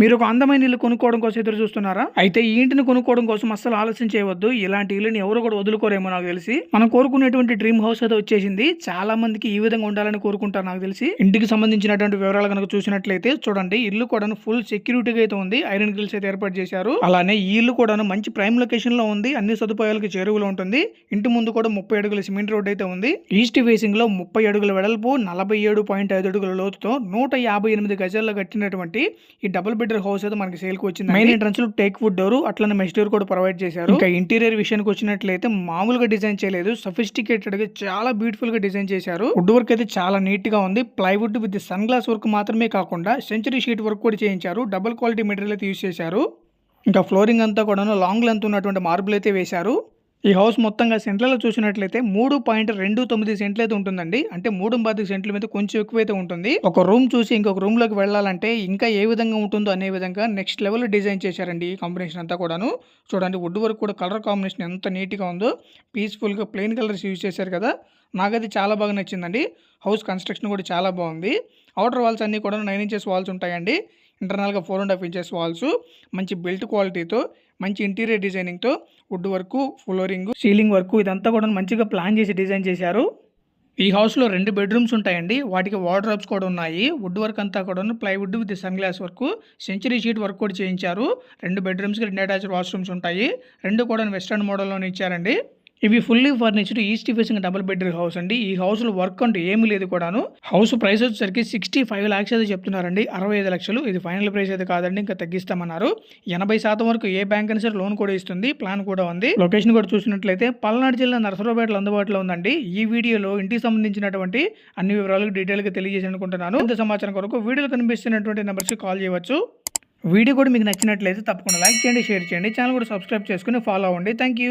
మీరు ఒక అందమైన ఇల్లు కొనుక్కోవడం కోసం ఎదురు చూస్తున్నారా? అయితే ఈ ఇంటిని కొనుక్కోవడం కోసం అస్సలు ఆలస్యం చేయవద్దు. ఇలాంటి ఇల్లుని ఎవరు కూడా వదులుకోరేమో నాకు తెలిసి. మనం కోరుకునేటువంటి డ్రీమ్ హౌస్ అయితే వచ్చేసింది. చాలా మందికి ఈ విధంగా ఉండాలని కోరుకుంటారు నాకు తెలిసి. ఇంటికి సంబంధించినటువంటి వివరాలు కనుక చూసినట్లయితే చూడండి. ఇల్లు కూడా ఫుల్ సెక్యూరిటీగా అయితే ఉంది. ఐరన్ గ్రిల్స్ అయితే ఏర్పాటు చేశారు. అలానే ఈ ఇల్లు కూడా మంచి ప్రైమ్ లొకేషన్లో ఉంది. అన్ని సదుపాయాలకి చేరువలో ఉంటుంది. ఇంటి ముందు కూడా ముప్పై అడుగుల సిమెంట్ రోడ్ అయితే ఉంది. ఈస్ట్ ఫేసింగ్లో ముప్పై అడుగుల వెడల్పు నలభై ఏడు పాయింట్ ఐదు అడుగుల లోతుతో నూట యాభై ఎనిమిది గజాల్లో కట్టినటువంటి ఈ డబుల్ బెడ్రూమ్ హౌస్ అయితే మనకి సేల్కి వచ్చింది మెయిన్ ఎంట్రన్స్లో టేక్ వుడ్ డోర్ అట్లనే మెష్ డోర్ కూడా ప్రొవైడ్ చేశారు. ఇంకా ఇంటీరియర్ విషయానికి వచ్చినట్లయితే మామూలుగా డిజైన్ చేయలేదు. సఫిస్టికేటెడ్గా చాలా బ్యూటిఫుల్గా డిజైన్ చేశారు. వుడ్ వర్క్ అయితే చాలా నీట్గా ఉంది. Plywood with sun glass work మాత్రమే కాకుండా సెంచరీ షీట్ వర్క్ కూడా చేయించారు. డబుల్ క్వాలిటీ మెటీరియల్ అయితే యూస్ చేశారు. ఇంకా ఫ్లోరింగ్ అంతా కూడా లాంగ్ లెంత్ ఉన్నటువంటి మార్బుల్ అయితే వేశారు. ఈ హౌస్ మొత్తంగా సెంట్లలో చూసినట్లయితే మూడు పాయింట్ రెండు తొమ్మిది సెంట్లు అయితే ఉంటుందండి. అంటే మూడు పాతిక సెంట్ల మీద కొంచెం ఎక్కువైతే ఉంటుంది. ఒక రూమ్ చూసి ఇంకొక రూమ్లోకి వెళ్ళాలంటే ఇంకా ఏ విధంగా ఉంటుందో అనే విధంగా నెక్స్ట్ లెవెల్ డిజైన్ చేశారండి ఈ కాంబినేషన్ అంతా కూడాను. చూడండి వుడ్ వర్క్ కూడా కలర్ కాంబినేషన్ ఎంత నీట్గా ఉందో. పీస్ఫుల్గా ప్లెయిన్ కలర్స్ యూజ్ చేశారు కదా. నాకైతే చాలా బాగా నచ్చిందండి. హౌస్ కన్స్ట్రక్షన్ కూడా చాలా బాగుంది. అవుటర్ వాల్స్ అన్నీ కూడా నైన్ ఇంచెస్ వాల్స్ ఉంటాయండి. ఇంటర్నల్గా four and half inches walls మంచి బెల్ట్ క్వాలిటీతో మంచి interior డిజైనింగ్తో wood work flooring ceiling work ఇదంతా కూడా మంచిగా ప్లాన్ చేసి డిజైన్ చేశారు. ఈ హౌస్లో రెండు బెడ్రూమ్స్ ఉంటాయండి. వాటికి వార్డ్రోబ్స్ కూడా ఉన్నాయి. వుడ్ వర్క్ అంతా కూడా plywood with sun glass work. Century sheet work కూడా చేయించారు. రెండు బెడ్రూమ్స్కి రెండు అటాచ్డ్ వాష్రూమ్స్ ఉంటాయి. రెండు కూడా వెస్టర్న్ మోడల్లోనే ఇచ్చారండి. ఇవి fully furnished east facing double bedroom house అండి ఈ హౌస్లో వర్క్ అంటూ ఏమీ లేదు కూడాను. హౌస్ ప్రైస్ వచ్చేసరికి సిక్స్టీ ఫైవ్ లాక్స్ అయితే చెప్తున్నారండి. అరవై ఐదు లక్షలు. ఇది ఫైనల్ ప్రైస్ అయితే కాదండి ఇంకా తగ్గిస్తామన్నారు. ఎనభై శాతం వరకు ఏ బ్యాంక్ అయినా సరే లోన్ కూడా ఇస్తుంది ప్లాన్ కూడా ఉంది. లొకేషన్ కూడా చూసినట్లయితే పల్నాడు జిల్లా నరసరావుపేటలో అందుబాటులో ఉందండి. ఈ వీడియోలో ఇంటికి సంబంధించినటువంటి అన్ని వివరాలు డీటెయిల్గా తెలియజేసి అనుకుంటున్నాను ఇంత సమాచారం కొరకు వీడియోలో కనిపిస్తున్నటువంటి నెంబర్స్ కాల్ చేయవచ్చు. వీడియో కూడా మీకు నచ్చినట్లయితే తప్పకుండా లైక్ చేయండి షేర్ చేయండి. ఛానల్ కూడా సబ్స్క్రైబ్ చేసుకుని ఫాలో అవ్వండి. Thank you